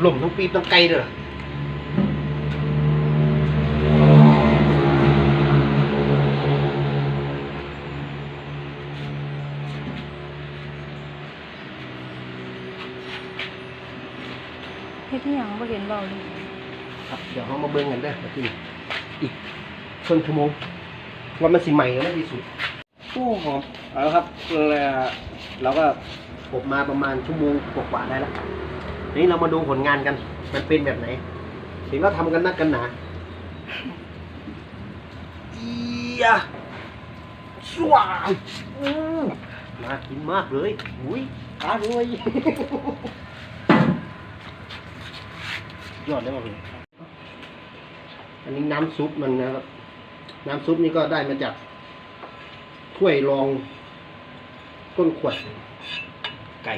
หล่มทั้งปีบทั้งไกลเด้อเฮ็ดที่หยังบ่เห็นเบาเลยครับเดี๋ยวเรามาเบิ่งกันเด้อมาที่อีกครึ่งชั่วโมงว่ามันสิใหม่หรือไม่ที่สุดโอ้หอมเอาละครับเอ่อเราก็อบมาประมาณชั่วโมงกว่าๆได้แล้ว ทีนี้เรามาดูผลงานกัน มันเป็นแบบไหนเห็นว่าทำกันนักกันหนาอียะสวายอืมน่ากินมากเลยอุ้ยอร่อยยอดเลยว่ะพี่อันนี้น้ำซุปมันนะครับ น้ำซุปนี่ก็ได้มาจากถ้วยรองก้นขวดไก่